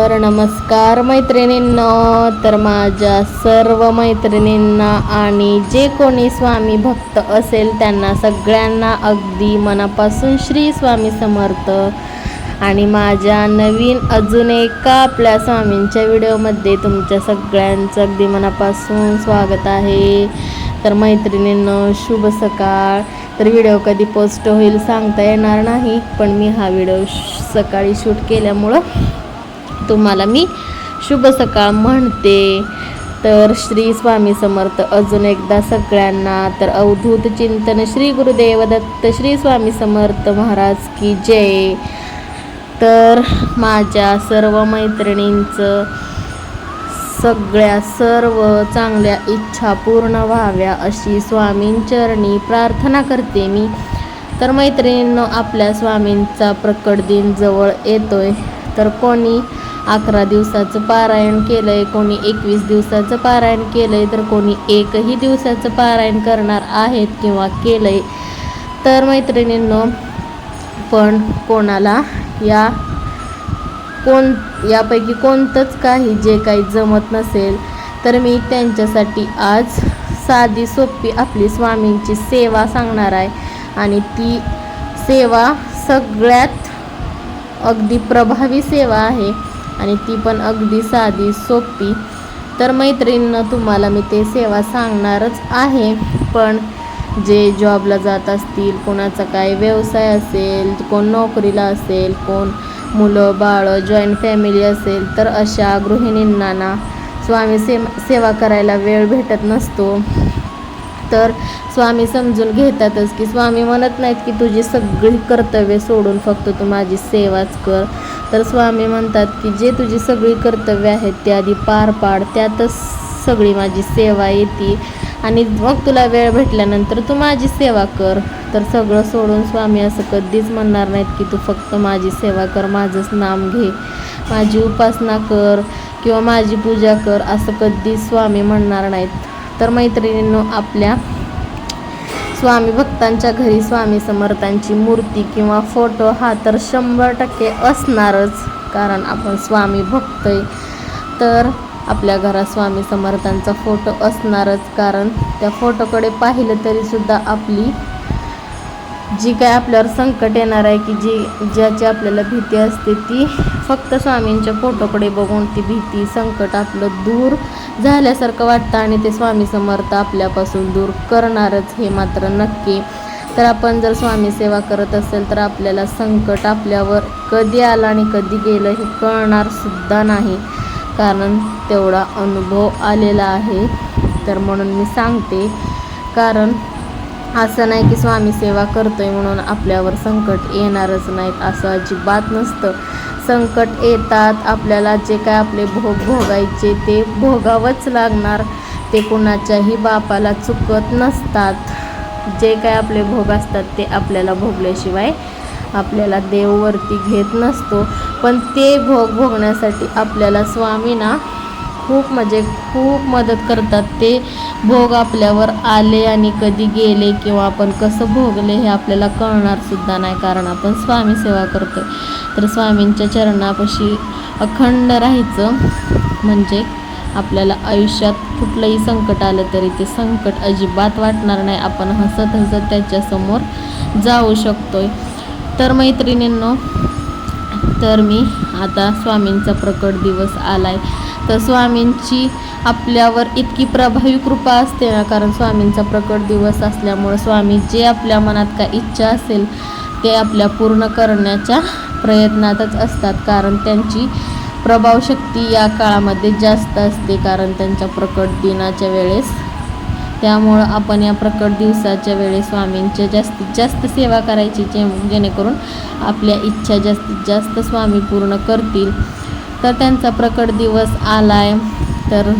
तर नमस्कार मैत्रिणींना तर माझ्या सर्व मैत्रिणींना आणि जे कोणी स्वामी भक्त असेल त्यांना सगळ्यांना अगदी मनापासून श्री स्वामी समर्थ. आणि माझ्या नवीन अजून एका आपल्या स्वामींच्या व्हिडिओमध्ये तुमच्या सगळ्यांचं अगदी मनापासून स्वागत आहे. तर मैत्रिणींना शुभ सकाळ. तर व्हिडिओ कधी पोस्ट होईल सांगता येणार नाही पण मी हा व्हिडिओ श- सकाळी शूट केल्यामुळं तुम्हाला मी शुभ सकाळ म्हणते. तर श्री स्वामी समर्थ अजून एकदा सगळ्यांना तर अवधूत चिंतन श्री गुरुदेव दत्त श्री स्वामी समर्थ महाराज की जय. तर माझ्या सर्व मैत्रिणींचं सगळ्या सर्व चांगल्या इच्छा पूर्ण व्हाव्या अशी स्वामींचरणी प्रार्थना करते मी. तर मैत्रिणींनो आपल्या स्वामींचा प्रकट दिन जवळ येतोय. तर कोणी अकरा दिवसाचं पारायण केलं आहे कोणी एकवीस दिवसाचं पारायण केलं आहे तर कोणी एकही दिवसाचं पारायण करणार आहेत किंवा केलं आहे तर मैत्रिणींनो पण कोणाला या कोण यापैकी कोणतंच काही जे काही जमत नसेल तर मी त्यांच्यासाठी आज साधी सोपी आपली स्वामींची सेवा सांगणार आहे. आणि ती सेवा सगळ्यात अगदी प्रभावी सेवा आहे. आणि ती पण अगदी साधी सोपी. तर मैत्रिणीनं तुम्हाला मी ते सेवा सांगणारच आहे. पण जे जॉबला जात असतील कोणाचा काय व्यवसाय असेल कोण नोकरीला असेल कोण मुलं बाळं जॉईंट फॅमिली असेल तर अशा गृहिणींना ना स्वामी से सेवा करायला वेळ भेटत नसतो. तर स्वामी समजून घेतातच की स्वामी म्हणत नाहीत की तुझी सगळी कर्तव्य सोडून फक्त तू माझी सेवाच कर. तर स्वामी म्हणतात की जे तुझी सगळी कर्तव्य आहेत ते आधी पार पाड त्यातच सगळी माझी सेवा येते. आणि मग तुला वेळ भेटल्यानंतर तू माझी सेवा कर. तर सगळं सोडून स्वामी असं कधीच म्हणणार नाहीत की तू फक्त माझी सेवा कर माझंच नाम घे माझी उपासना कर किंवा माझी पूजा कर असं कधीच स्वामी म्हणणार नाहीत. तर मैत्रिणींनो आपल्या स्वामी भक्तांच्या घरी स्वामी समर्थांची मूर्ती किंवा फोटो हा तर शंभर टक्के असणारच कारण आपण स्वामी भक्त आहे तर आपल्या घरात स्वामी समर्थांचा फोटो असणारच कारण त्या फोटोकडे पाहिलं तरीसुद्धा आपली जी काय आपल्यावर संकट येणार आहे की जी ज्याची आपल्याला भीती असते ती फक्त स्वामींच्या फोटोकडे बघून ती भीती संकट आपलं दूर झाल्यासारखं वाटतं आणि ते स्वामी समर्थ आपल्यापासून दूर करणारच हे मात्र नक्की. तर आपण जर स्वामी सेवा करत असेल तर आपल्याला संकट आपल्यावर कधी आलं आणि कधी गेलं हे कळणार सुद्धा नाही. कारण तेवढा अनुभव आलेला आहे. तर म्हणून मी सांगते कारण असं नाही की स्वामी सेवा करतोय म्हणून आपल्यावर संकट येणारच नाहीत असं अजिबात नसतं. संकट येतात आपल्याला जे काय आपले भोग भोगायचे ते भोगावंच लागणार. ते कुणाच्याही बापाला चुकत नसतात. जे काय आपले भोग असतात ते आपल्याला भोगल्याशिवाय आपल्याला देववरती घेत नसतो. पण ते भोग भोगण्यासाठी आपल्याला स्वामीना खूप म्हणजे खूप मदत करतात. ते भोग आपल्यावर आले आणि कधी गेले किंवा आपण कसं भोगले हे आपल्याला कळणारसुद्धा नाही. कारण आपण स्वामी सेवा करतो तर स्वामींच्या चरणापाशी अखंड राहायचं म्हणजे आपल्याला आयुष्यात कुठलंही संकट आलं तरी ते संकट अजिबात वाटणार नाही. आपण हसत हसत त्याच्यासमोर जाऊ शकतोय. तर मैत्रिणींनो तर मी आता स्वामींचा प्रकट दिवस आलाय. तर स्वामींची आपल्यावर इतकी प्रभावी कृपा असते ना कारण स्वामींचा प्रकट दिवस असल्यामुळं स्वामी जे आपल्या मनात काय इच्छा असेल ते आपल्या पूर्ण करण्याच्या प्रयत्नातच असतात. कारण त्यांची प्रभावशक्ती या काळामध्ये जास्त असते कारण त्यांच्या प्रकट दिनाच्या वेळेस त्यामुळं आपण या प्रकट दिवसाच्या वेळेस स्वामींच्या जास्तीत जास्त सेवा करायची जे जेणेकरून आपल्या इच्छा जास्तीत जास्त स्वामी पूर्ण करतील. तर त्यांचा प्रकट दिवस आलाय. तर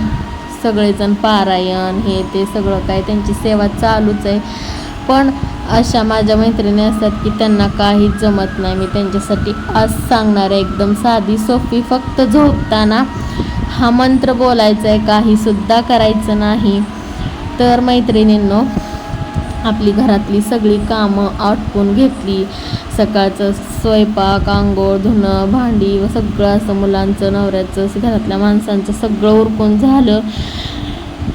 सगळेजण पारायण हे ते सगळं काय त्यांची सेवा चालूच आहे. पण अशा माझ्या मैत्रिणी असतात की त्यांना काहीच जमत नाही. मी त्यांच्यासाठी आज सांगणार आहे एकदम साधी सोपी. फक्त झोपताना हा मंत्र बोलायचा आहे काहीसुद्धा करायचं नाही. तर मैत्रिणींनो आपली घरातली सगळी कामं आटपून घेतली. सकाळचं स्वयंपाक आंघोळ धुणं भांडी व सगळं असं मुलांचं नवऱ्याचं घरातल्या माणसांचं सगळं उरकून झालं.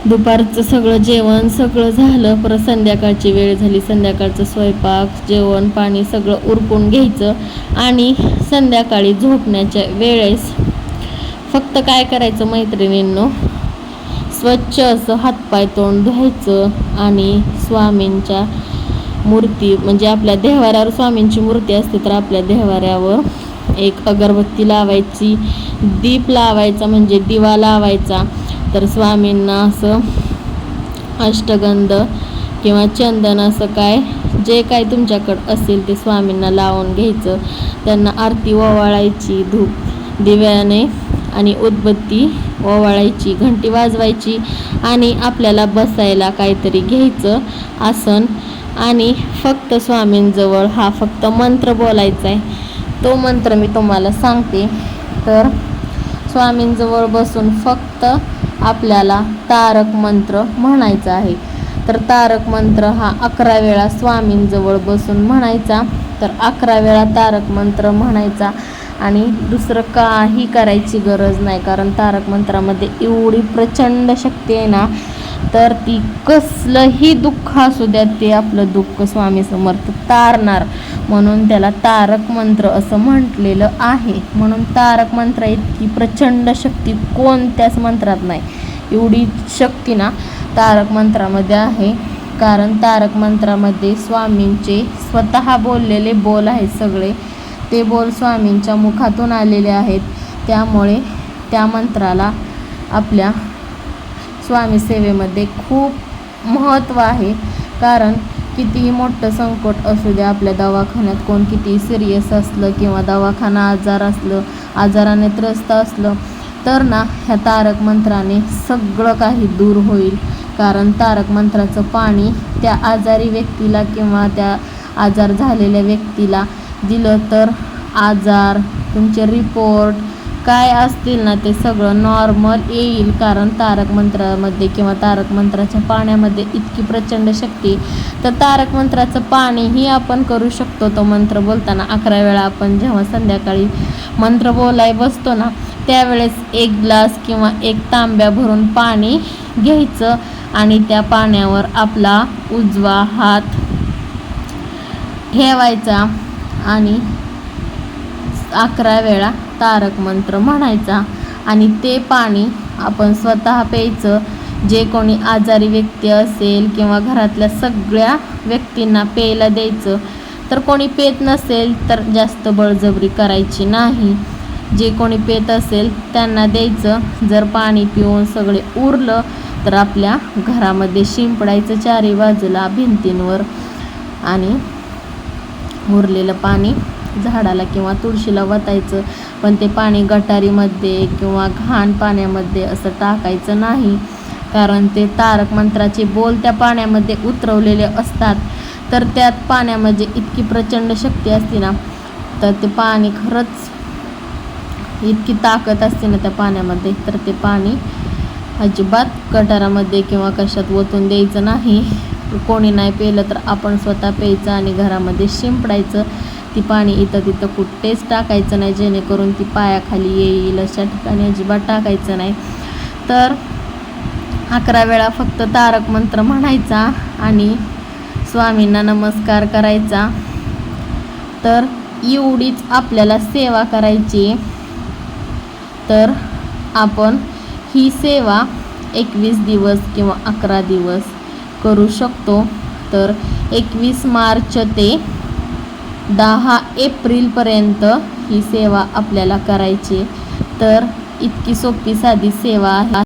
दुपारचं सगळं जेवण सगळं झालं. परत संध्याकाळची वेळ झाली. संध्याकाळचं स्वयंपाक जेवण पाणी सगळं उरकून घ्यायचं आणि संध्याकाळी झोपण्याच्या वेळेस फक्त काय करायचं मैत्रिणींनो? स्वच्छ असं हातपाय तोंड धुवायचं आणि स्वामींच्या मूर्ती म्हणजे आपल्या देवाऱ्यावर स्वामींची मूर्ती असते तर आपल्या देहवाऱ्यावर एक अगरबत्ती लावायची दीप लावायचा म्हणजे दिवा लावायचा. तर स्वामींना असं अष्टगंध किंवा चंदन असं काय जे काय तुमच्याकडं असेल ते स्वामींना लावून घ्यायचं. त्यांना आरती ओवाळायची धूप दिव्याने आणि उदबत्ती ओवाळायची घंटी वाजवायची आणि आपल्याला बसायला काहीतरी घ्यायचं आसन. आणि फक्त स्वामींजवळ हा फक्त मंत्र बोलायचा आहे. तो मंत्र मी तुम्हाला सांगते. तर स्वामींजवळ बसून फक्त आपल्याला तारक मंत्र म्हणायचा आहे. तर तारक मंत्र हा अकरा वेळा स्वामींजवळ बसून म्हणायचा. तर अकरा वेळा तारक मंत्र म्हणायचा. आणि दुसरं काही करायची गरज नाही कारण तारक मंत्रामध्ये एवढी प्रचंड शक्ती आहे ना तर ती कसलंही दुःख असू द्या ते आपलं दुःख स्वामी समर्थ तारणार. म्हणून त्याला तारक मंत्र असं म्हटलेलं आहे. म्हणून तारक मंत्र इतकी प्रचंड शक्ती कोणत्याच मंत्रात नाही. एवढी शक्ती ना तारक मंत्रामध्ये आहे. कारण तारक मंत्रामध्ये स्वामींचे स्वतः बोललेले बोल आहेत सगळे. ते बोल स्वामींच्या मुखातून आलेले आहेत. त्यामुळे त्या मंत्राला आपल्या स्वामी सेवेमध्ये खूप महत्त्व आहे. कारण कितीही मोठं संकट असू द्या आपल्या दवाखान्यात कोण कितीही सिरियस असलं किंवा दवाखाना आजार असलं आजाराने त्रस्त असलं तर ना ह्या तारक मंत्राने सगळं काही दूर होईल. कारण तारक मंत्राचं पाणी त्या आजारी व्यक्तीला किंवा त्या आजार झालेल्या व्यक्तीला दिलं तर आजार तुमचे रिपोर्ट काय असतील ना ते सगळं नॉर्मल येईल. कारण तारक मंत्रामध्ये किंवा तारक मंत्राच्या पाण्यामध्ये इतकी प्रचंड शक्ती. तर तारक मंत्राचं पाणीही आपण करू शकतो तो मंत्र बोलताना. अकरा वेळा आपण जेव्हा संध्याकाळी मंत्र बोलाय बसतो ना त्यावेळेस एक ग्लास किंवा एक तांब्या भरून पाणी घ्यायचं आणि त्या पाण्यावर आपला उजवा हात ठेवायचा. आणि अकरा वेळा तारक मंत्र म्हणायचा. आणि ते पाणी आपण स्वतः प्यायचं. जे कोणी आजारी व्यक्ती असेल किंवा घरातल्या सगळ्या व्यक्तींना प्यायला द्यायचं तर कोणी पेत नसेल तर जास्त बळजबरी करायची नाही. जे कोणी पेत असेल त्यांना द्यायचं. जर पाणी पिऊन सगळे उरलं तर आपल्या घरामध्ये शिंपडायचं चारी बाजूला भिंतींवर. आणि उरलेलं पाणी झाडाला किंवा तुळशीला वतायचं. पण ते पाणी गटारीमध्ये किंवा घाण पाण्यामध्ये असं टाकायचं नाही. कारण ते तारक मंत्राचे बोल त्या पाण्यामध्ये उतरवलेले असतात. तर त्यात पाण्यामध्ये इतकी प्रचंड शक्ती असते ना तर ते पाणी खरंच इतकी ताकद असते ना त्या पाण्यामध्ये. तर ते पाणी अजिबात गटारामध्ये किंवा कशात ओतून द्यायचं नाही. कोणी नाही प्यायलं तर आपण स्वतः प्यायचं आणि घरामध्ये शिंपडायचं. ती पाणी इथं तिथं कुठेच टाकायचं नाही जेणेकरून ती पायाखाली येईल. अशा ठिकाणी अजिबात टाकायचं नाही. तर अकरा वेळा फक्त तारक मंत्र म्हणायचा आणि स्वामींना नमस्कार करायचा. तर एवढीच आपल्याला सेवा करायची. तर आपण ही सेवा एकवीस दिवस किंवा अकरा दिवस करू शकतो. तर एकवीस मार्च ते दहा एप्रिलपर्यंत ही सेवा आपल्याला करायची तर इतकी सोपी साधी सेवा आहे.